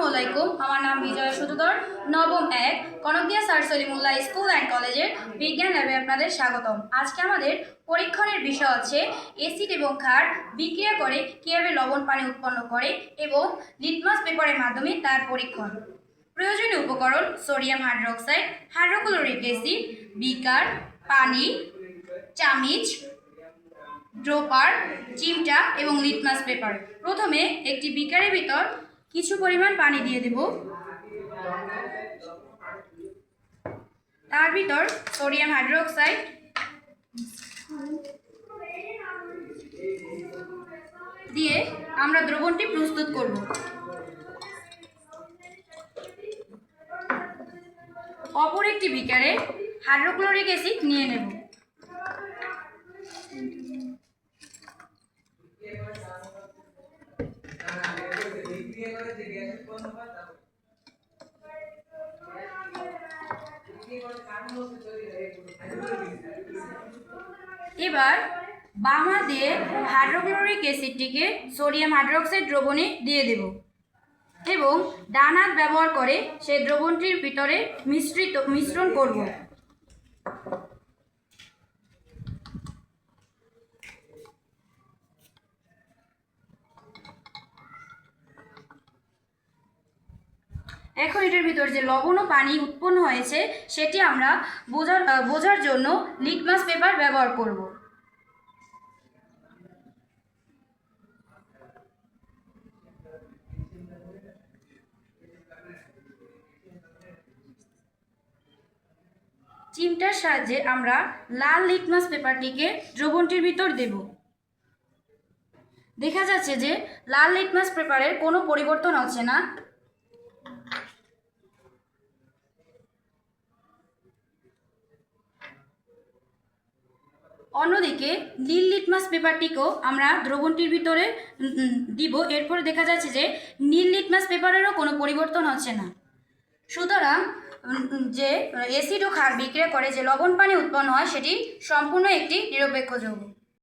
আসসালামু আলাইকুম। আমার নাম বিজয় সুতোদর নবম এক কনকিয়া স্যার সলিমুল্লাহ স্কুল অ্যান্ড কলেজের বিজ্ঞান ল্যাবে আপনাদের স্বাগতম। আজকে আমাদের পরীক্ষণের বিষয় হচ্ছে এসিড এবং ক্ষার বিক্রিয়া করে কীভাবে লবণ পানি উৎপন্ন করে এবং লিটমাস পেপারের মাধ্যমে তার পরীক্ষণ। প্রয়োজনীয় উপকরণ sodium hydroxide hydrochloric acid beaker, পানি, চামিচ ড্রোপার চিমটা এবং লিটমাস পেপার প্রথমে একটি বিকারের ভিতর কিছু পরিমাণ পানি দিয়ে দেব। তার ভিতর সোডিয়াম হাইড্রোক্সাইড। দিয়ে আমরা দ্রবণটি প্রস্তুত করব। অপর একটি বিকারে হাইড্রোক্লোরিক অ্যাসিড নিয়ে নেব। এবার বামা দিয়ে হাইড্রোক্লোরিক অ্যাসিডটিকে সোডিয়াম হাইড্রোক্সাইড দ্রবণে দিয়ে দেব এবং ডান হাত ব্যবহার করে সেই দ্রবণটির ভিতরে মিশ্রিত মিশ্রণ করব। এখন এটার ভিতর যে লবণ ও পানি উৎপন্ন হয়েছে, সেটি আমরা বোঝার বোঝার জন্য লিটমাস পেপার ব্যবহার করব। চিমটার সাহায্যে আমরা লাল লিটমাস পেপারটিকে দ্রবণটির ভিতর দেব। দেখা যাচ্ছে যে লাল লিটমাস পেপারের কোনো পরিবর্তন হচ্ছে না। অন্যদিকে নীল লিটমাস পেপারটিকেও আমরা দ্রবণটির ভিতরে দিব। এরপরে দেখা যাচ্ছে যে নীল লিটমাস পেপারেরও কোনো পরিবর্তন হচ্ছে না। সুতরাং যে অ্যাসিড ও ক্ষার বিক্রিয়া করে যে লবণ পানি উৎপন্ন হয়, সেটি সম্পূর্ণ একটি নিরপেক্ষ যৌগ।